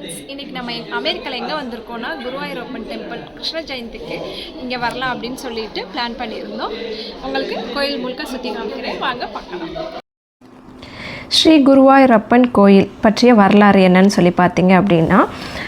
Friends இன்றைக்கி நம்ம எங்க- அமெரிக்காவில் எங்கே வந்திருக்கோம்னா குருவாயூரப்பன் டெம்பிள் கிருஷ்ண ஜெயந்திக்கு இங்கே வரலாம் அப்படின்னு சொல்லிட்டு பிளான் பண்ணியிருந்தோம். உங்களுக்கு கோயில் முழுக்க சுற்றி காமிக்கிறேன். வாங்க பார்க்கலாம். ஸ்ரீ குருவாயூரப்பன் கோயில் பற்றிய வரலாறு என்னன்னு சொல்லி பார்த்தீங்க அப்படின்னா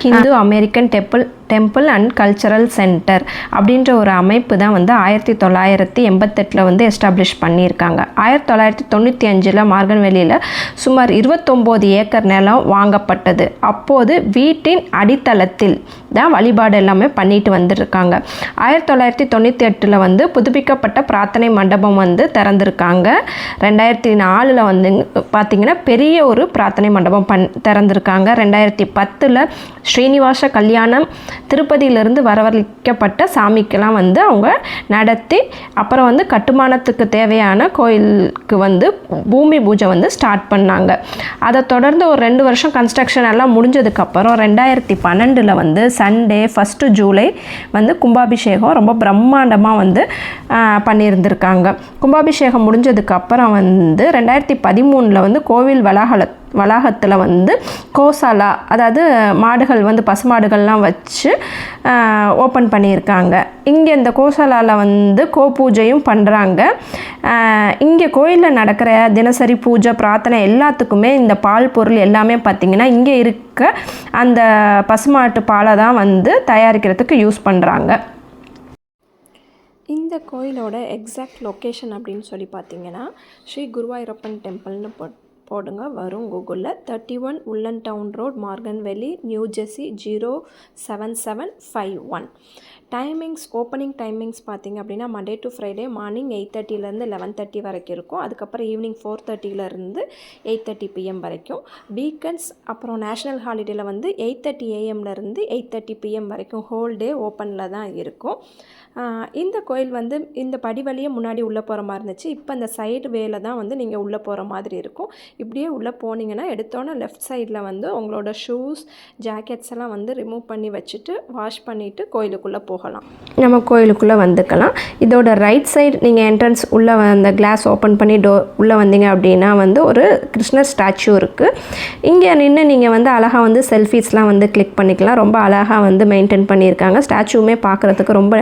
Hindu American temple temple and cultural centre அப்படின்ற ஒரு அமைப்பு தான் வந்து ஆயிரத்தி தொள்ளாயிரத்தி எண்பத்தெட்டில் வந்து எஸ்டாப்ளிஷ் பண்ணியிருக்காங்க. ஆயிரத்தி தொள்ளாயிரத்தி தொண்ணூற்றி அஞ்சில் மார்கன்வெளியில் சுமார் இருபத்தொம்போது ஏக்கர் நிலம் வாங்கப்பட்டது. அப்போது வீட்டின் அடித்தளத்தில் தான் வழிபாடு எல்லாமே பண்ணிட்டு வந்திருக்காங்க. ஆயிரத்தி தொள்ளாயிரத்தி தொண்ணூற்றி எட்டில் வந்து புதுப்பிக்கப்பட்ட பிரார்த்தனை மண்டபம் வந்து திறந்திருக்காங்க. ரெண்டாயிரத்தி நாலில் வந்து பார்த்திங்கன்னா பெரிய ஒரு பிரார்த்தனை மண்டபம் பண் திறந்திருக்காங்க. ரெண்டாயிரத்தி பத்தில் ஸ்ரீனிவாச கல்யாணம் திருப்பதியிலிருந்து வரவழைக்கப்பட்ட சாமிக்கெல்லாம் வந்து அவங்க நடத்தி அப்புறம் வந்து கட்டுமானத்துக்கு தேவையான கோயிலுக்கு வந்து பூமி பூஜை வந்து ஸ்டார்ட் பண்ணாங்க. அதை தொடர்ந்து ஒரு ரெண்டு வருஷம் கன்ஸ்ட்ரக்ஷன் எல்லாம் முடிஞ்சதுக்கப்புறம் ரெண்டாயிரத்தி பன்னெண்டில் வந்து சண்டே ஃபஸ்ட்டு ஜூலை வந்து கும்பாபிஷேகம் ரொம்ப பிரம்மாண்டமாக வந்து பண்ணியிருந்திருக்காங்க. கும்பாபிஷேகம் முடிஞ்சதுக்கப்புறம் வந்து ரெண்டாயிரத்தி பதிமூணில் வந்து கோவில் வளாகல வளாகத்தில் வந்து கோசாலா அதாவது மாடுகள் வந்து பசுமாடுகள்லாம் வச்சு ஓப்பன் பண்ணியிருக்காங்க. இங்கே இந்த கோசாலாவில் வந்து கோ பூஜையும் பண்ணுறாங்க இங்கே கோயிலில் நடக்கிற தினசரி பூஜை பிரார்த்தனை எல்லாத்துக்குமே இந்த பால் பொருள் எல்லாமே பார்த்திங்கன்னா இங்கே இருக்க அந்த பசுமாட்டு பாலை தான் வந்து தயாரிக்கிறதுக்கு யூஸ் பண்ணுறாங்க இந்த கோயிலோட எக்ஸாக்ட் லொக்கேஷன் அப்படின்னு சொல்லி பார்த்தீங்கன்னா ஸ்ரீ குருவாயூரப்பன் டெம்பிள்னு போட்டு போடுங்க. வரும் கூகுளில். Thirty one Woolleytown road Morganville New Jersey zero seven seven five one timings opening timings பார்த்தீங்க அப்படின்னா Monday to Friday morning eight தேர்ட்டிலேருந்து eleven thirty வரைக்கும் இருக்கும். அதுக்கப்புறம் ஈவினிங் ஃபோர் தேர்ட்டிலேருந்து எயிட் தேர்ட்டி பிஎம் வரைக்கும். வீக்கெண்ட்ஸ் அப்புறம் நேஷ்னல் ஹாலிடேயில் வந்து எயிட் தேர்ட்டி ஏஎம்லேருந்து எயிட் தேர்ட்டி பிஎம் வரைக்கும் ஹோல் டே ஓப்பனில் தான் இருக்கும். இந்த கோயில் வந்து இந்த படி வழியே முன்னாடி உள்ளே போகிற மாதிரி இருந்துச்சு. இப்போ அந்த சைடு வேலை தான் வந்து நீங்கள் உள்ளே போகிற மாதிரி இருக்கும். இப்படியே உள்ளே போனீங்கன்னா எடுத்தோன்னே லெஃப்ட் சைடில் வந்து உங்களோட ஷூஸ் ஜாக்கெட்ஸ் எல்லாம் வந்து ரிமூவ் பண்ணி வச்சுட்டு வாஷ் பண்ணிவிட்டு கோயிலுக்குள்ளே போகலாம். நம்ம கோயிலுக்குள்ளே வந்துக்கலாம். இதோட ரைட் சைடு நீங்கள் என்ட்ரன்ஸ் உள்ளே அந்த கிளாஸ் ஓப்பன் பண்ணி டோ உள்ளே வந்தீங்க அப்படின்னா வந்து ஒரு கிருஷ்ணர் ஸ்டாச்சு இருக்குது இங்கே நின்று நீங்கள் வந்து அழகாக வந்து செல்ஃபீஸ்லாம் வந்து கிளிக் பண்ணிக்கலாம். ரொம்ப அழகாக வந்து மெயின்டைன் பண்ணியிருக்காங்க. ஸ்டாச்சுவுமே பார்க்குறதுக்கு ரொம்ப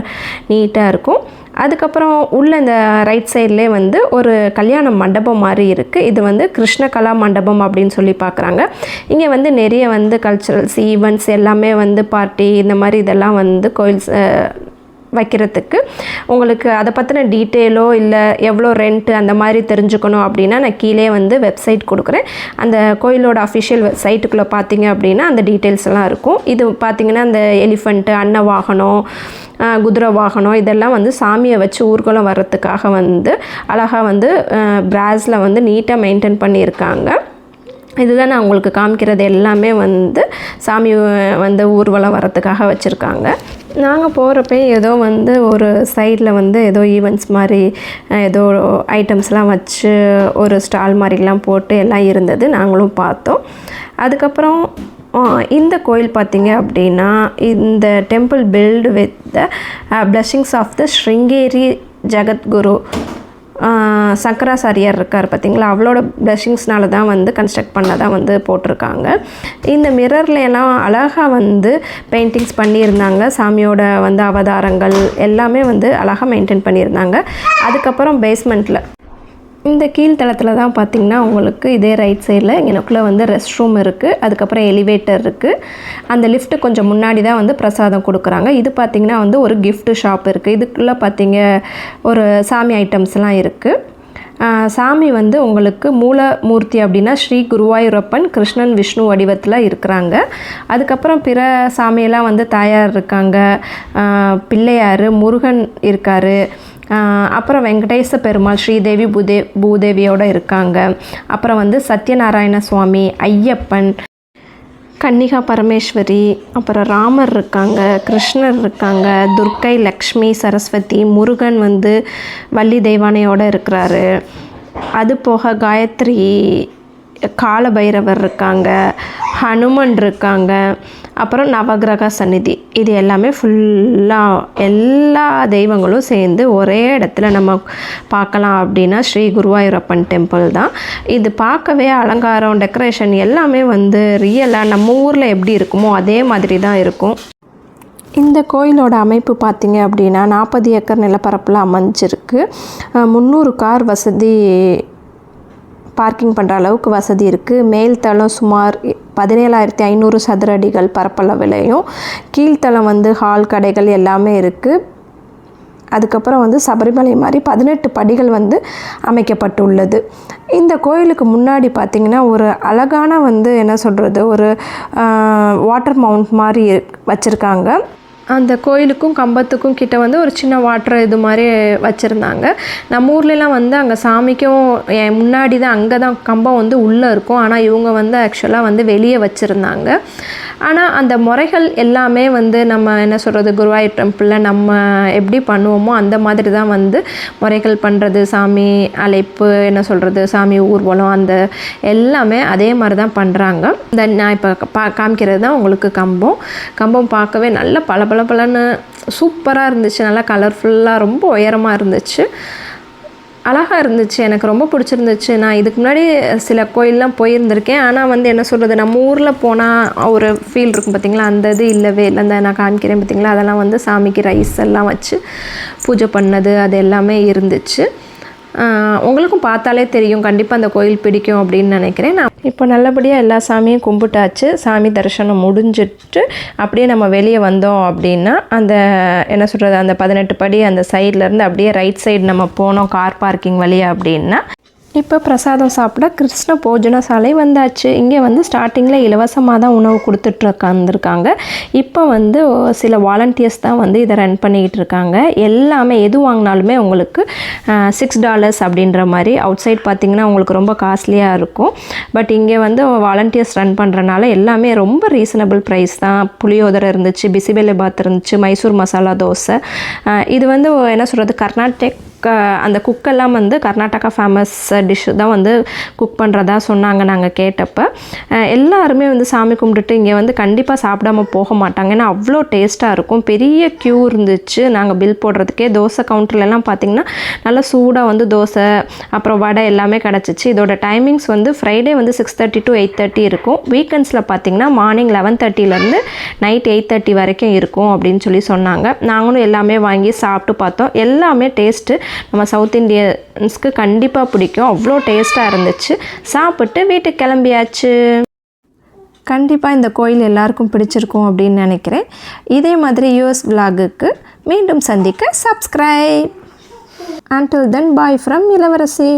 நீட்டாக இருக்கும். அதுக்கப்புறம் உள்ள இந்த ரைட் சைட்லேயே வந்து ஒரு கல்யாண மண்டபம் மாதிரி இருக்குது இது வந்து கிருஷ்ணகலா மண்டபம் அப்படின்னு சொல்லி பார்க்குறாங்க இங்கே வந்து நிறைய வந்து கல்ச்சுரல்ஸ் ஈவெண்ட்ஸ் எல்லாமே வந்து பார்ட்டி இந்த மாதிரி இதெல்லாம் வந்து கோயில்ஸ் வைக்கிறதுக்கு. உங்களுக்கு அதை பற்றின டீட்டெயிலோ இல்லை எவ்வளோ ரெண்ட்டு அந்த மாதிரி தெரிஞ்சுக்கணும் அப்படின்னா நான் கீழே வந்து வெப்சைட் கொடுக்குறேன். அந்த கோயிலோட அஃபிஷியல் வெப்சைட்டுக்குள்ளே பார்த்தீங்க அப்படின்னா அந்த டீட்டெயில்ஸ் எல்லாம் இருக்கும். இது பார்த்தீங்கன்னா அந்த எலிஃபண்ட்டு அன்ன வாகனம் குதிரை வாகனம் இதெல்லாம் வந்து சாமியை வச்சு ஊர்வலம் வர்றதுக்காக வந்து அழகாக வந்து பிராஸில் வந்து நீட்டாக மெயின்டைன் பண்ணியிருக்காங்க. இதுதான் நான் உங்களுக்கு காமிக்கிறது எல்லாமே வந்து சாமி வந்து ஊர்வலம் வரத்துக்காக வச்சுருக்காங்க. நாங்கள் போகிறப்ப ஏதோ வந்து ஒரு சைடில் வந்து ஏதோ ஈவெண்ட்ஸ் மாதிரி ஏதோ ஐட்டம்ஸ்லாம் வச்சு ஒரு ஸ்டால் மாதிரிலாம் போட்டு எல்லாம் இருந்தது. நாங்களும் பார்த்தோம். அதுக்கப்புறம் இந்த கோயில் பார்த்தீங்க அப்படின்னா இந்த temple built with the blessings of the Sringeri Jagadguru ah சங்கராச்சாரியார் இருக்கார் பார்த்தீங்களா? அவளோட ப்ளஷிங்ஸ்னால தான் வந்து கன்ஸ்ட்ரக்ட் பண்ணதாக வந்து போட்டிருக்காங்க. இந்த மிரரில் எல்லாம் அழகாக வந்து பெயிண்டிங்ஸ் பண்ணியிருந்தாங்க. சாமியோட வந்து அவதாரங்கள் எல்லாமே வந்து அழகாக மெயின்டைன் பண்ணியிருந்தாங்க. அதுக்கப்புறம் பேஸ்மெண்ட்டில் இந்த கீழ்த்தளத்தில் தான் பார்த்தீங்கன்னா உங்களுக்கு இதே ரைட் சைடில் எனக்குள்ளே வந்து ரெஸ்ட் ரூம் இருக்குது அதுக்கப்புறம் எலிவேட்டர் இருக்குது அந்த லிஃப்ட் கொஞ்சம் முன்னாடி தான் வந்து பிரசாதம் கொடுக்குறாங்க. இது பார்த்திங்கன்னா வந்து ஒரு கிஃப்ட்டு ஷாப் இருக்குது இதுக்குள்ளே பார்த்தீங்க ஒரு சாமி ஐட்டம்ஸ்லாம் இருக்குது சாமி வந்து உங்களுக்கு மூலமூர்த்தி அப்படின்னா ஸ்ரீ குருவாயூரப்பன் கிருஷ்ணன் விஷ்ணு வடிவத்தில் இருக்கிறாங்க. அதுக்கப்புறம் பிற சாமியெல்லாம் வந்து தாயார் இருக்காங்க. பிள்ளையார் முருகன் இருக்கார். அப்புறம் வெங்கடேச பெருமாள் ஸ்ரீதேவி பூதே பூதேவியோடு இருக்காங்க. அப்புறம் வந்து சத்யநாராயண சுவாமி ஐயப்பன் கன்னிகா பரமேஸ்வரி அப்புறம் ராமர் இருக்காங்க கிருஷ்ணர் இருக்காங்க துர்க்கை லக்ஷ்மி சரஸ்வதி முருகன் வந்து வள்ளி தெய்வானையோடு இருக்கிறாரு. அது போக காயத்ரி காலபைரவர் இருக்காங்க ஹனுமன் இருக்காங்க அப்புறம் நவகிரக சந்நிதி. இது எல்லாமே ஃபுல்லாக எல்லா தெய்வங்களும் சேர்ந்து ஒரே இடத்துல நம்ம பார்க்கலாம் அப்படின்னா ஸ்ரீ குருவாயூரப்பன் டெம்பிள் தான். இது பார்க்கவே அலங்காரம் டெக்கரேஷன் எல்லாமே வந்து ரியலாக நம்ம ஊரில் எப்படி இருக்குமோ அதே மாதிரி தான் இருக்கும். இந்த கோயிலோட அமைப்பு பார்த்திங்க அப்படின்னா நாற்பது ஏக்கர் நிலப்பரப்பில் அமைஞ்சிருக்கு. முந்நூறு கார் வசதி பார்க்கிங் பண்ணுற அளவுக்கு வசதி இருக்குது மேல்தளம் சுமார் பதினேழாயிரத்தி ஐநூறு சதுர அடிகள் பரப்பளவிலையும் கீழ்த்தளம் வந்து ஹால் கடைகள் எல்லாமே இருக்குது அதுக்கப்புறம் வந்து சபரிமலை மாதிரி பதினெட்டு படிகள் வந்து அமைக்கப்பட்டுள்ளது. இந்த கோயிலுக்கு முன்னாடி பார்த்திங்கன்னா ஒரு அழகான வந்து என்ன சொல்கிறது ஒரு வாட்டர் மவுண்ட் மாதிரி வச்சுருக்காங்க. அந்த கோயிலுக்கும் கம்பத்துக்கும் கிட்ட வந்து ஒரு சின்ன வாட்டர் இது மாதிரி வச்சுருந்தாங்க. நம்ம ஊர்லலாம் வந்து அங்கே சாமிக்கும் என் முன்னாடி தான் அங்கே தான் கம்பம் வந்து உள்ளே இருக்கும். ஆனால் இவங்க வந்து ஆக்சுவலாக வந்து வெளியே வச்சுருந்தாங்க. ஆனால் அந்த முறைகள் எல்லாமே வந்து நம்ம என்ன சொல்கிறது குருவாயூர் டெம்பிளில் நம்ம எப்படி பண்ணுவோமோ அந்த மாதிரி தான் வந்து முறைகள் பண்ணுறது சாமி அழைப்பு என்ன சொல்கிறது சாமி ஊர்வலம் அந்த எல்லாமே அதே மாதிரி தான் பண்ணுறாங்க இந்த நான் இப்போ பா காமிக்கிறது தான் உங்களுக்கு கம்பம். கம்பம் பார்க்கவே நல்ல பல பல பலன்னு சூப்பராக இருந்துச்சு. நல்லா கலர்ஃபுல்லாக ரொம்ப உயரமாக இருந்துச்சு. அழகாக இருந்துச்சு எனக்கு ரொம்ப பிடிச்சிருந்துச்சு. நான் இதுக்கு முன்னாடி சில கோயிலெலாம் போயிருந்திருக்கேன். ஆனால் வந்து என்ன சொல்கிறது நம்ம ஊரில் போனால் ஒரு ஃபீல் இருக்கும் பார்த்தீங்களா அந்த இது இல்லவே இல்லை. அந்த நான் காமிக்கிறேன் பார்த்திங்களா அதெல்லாம் வந்து சாமிக்கு ரைஸ் எல்லாம் வச்சு பூஜை பண்ணது அது எல்லாமே இருந்துச்சு. உங்களுக்கும் பார்த்தாலே தெரியும். கண்டிப்பாக அந்த கோயில் பிடிக்கும் அப்படின்னு நினைக்கிறேன். நான் இப்போ நல்லபடியாக எல்லா சாமியும் கும்பிட்டாச்சு. சாமி தரிசனம் முடிஞ்சிட்டு அப்படியே நம்ம வெளியே வந்தோம் அப்படின்னா அந்த என்ன சொல்கிறது அந்த பதினெட்டு படி அந்த சைட்லேருந்து அப்படியே ரைட் சைடு நம்ம போனோம் கார் பார்க்கிங் வழியா அப்படின்னா இப்போ பிரசாதம் சாப்பிட கிருஷ்ண போஜன சாலை வந்தாச்சு. இங்கே வந்து ஸ்டார்டிங்கில் இலவசமாக தான் உணவு கொடுத்துட்ருக்காந்துருக்காங்க இப்போ வந்து சில வாலண்டியர்ஸ் தான் வந்து இதை ரன் பண்ணிக்கிட்டு இருக்காங்க. எல்லாமே எது வாங்கினாலுமே உங்களுக்கு சிக்ஸ் டாலர்ஸ் அப்படின்ற மாதிரி அவுட் சைட் பார்த்திங்கன்னா உங்களுக்கு ரொம்ப காஸ்ட்லியாக இருக்கும். பட் இங்கே வந்து வாலண்டியர்ஸ் ரன் பண்ணுறனால எல்லாமே ரொம்ப ரீசனபிள் ப்ரைஸ் தான். புளியோதரை இருந்துச்சு பிசிபெல்லை பாத் இருந்துச்சு மைசூர் மசாலா தோசை. இது வந்து என்ன சொல்கிறது கர்நாடக் க அந்த குக்கெல்லாம் வந்து கர்நாடகா ஃபேமஸ் டிஷ்ஷு தான் வந்து குக் பண்ணுறதா சொன்னாங்க நாங்கள் கேட்டப்போ. எல்லாருமே வந்து சாமி கும்பிட்டுட்டு இங்கே வந்து கண்டிப்பாக சாப்பிடாம போக மாட்டாங்க. ஏன்னா அவ்வளோ டேஸ்ட்டாக இருக்கும். பெரிய க்யூ இருந்துச்சு. நாங்கள் பில் போடுறதுக்கே தோசை கவுண்டர்லலாம் பார்த்திங்கன்னா நல்லா சூடாக வந்து தோசை அப்புறம் வடை எல்லாமே கிடச்சிச்சு. இதோட டைமிங்ஸ் வந்து ஃப்ரைடே வந்து six thirty to eight thirty இருக்கும். வீக்கெண்ட்ஸில் பார்த்திங்கன்னா மார்னிங் லெவன் தேர்ட்டிலேருந்து நைட் எயிட் தேர்ட்டி வரைக்கும் இருக்கும் அப்படின்னு சொல்லி சொன்னாங்க. நாங்களும் எல்லாமே வாங்கி சாப்பிட்டு பார்த்தோம். எல்லாமே டேஸ்ட்டு நம்ம சவுத் இந்தியன்ஸ்க்கு கண்டிப்பாக பிடிக்கும். அவ்வளோ டேஸ்ட்டாக இருந்துச்சு. சாப்பிட்டு வீட்டுக்கு கிளம்பியாச்சு. கண்டிப்பாக இந்த கோயில் எல்லாருக்கும் பிடிச்சிருக்கும் அப்படின்னு நினைக்கிறேன். இதே மாதிரி யூஎஸ் விலாகுக்கு மீண்டும் சந்திக்க subscribe until then bye from Ilavarasi.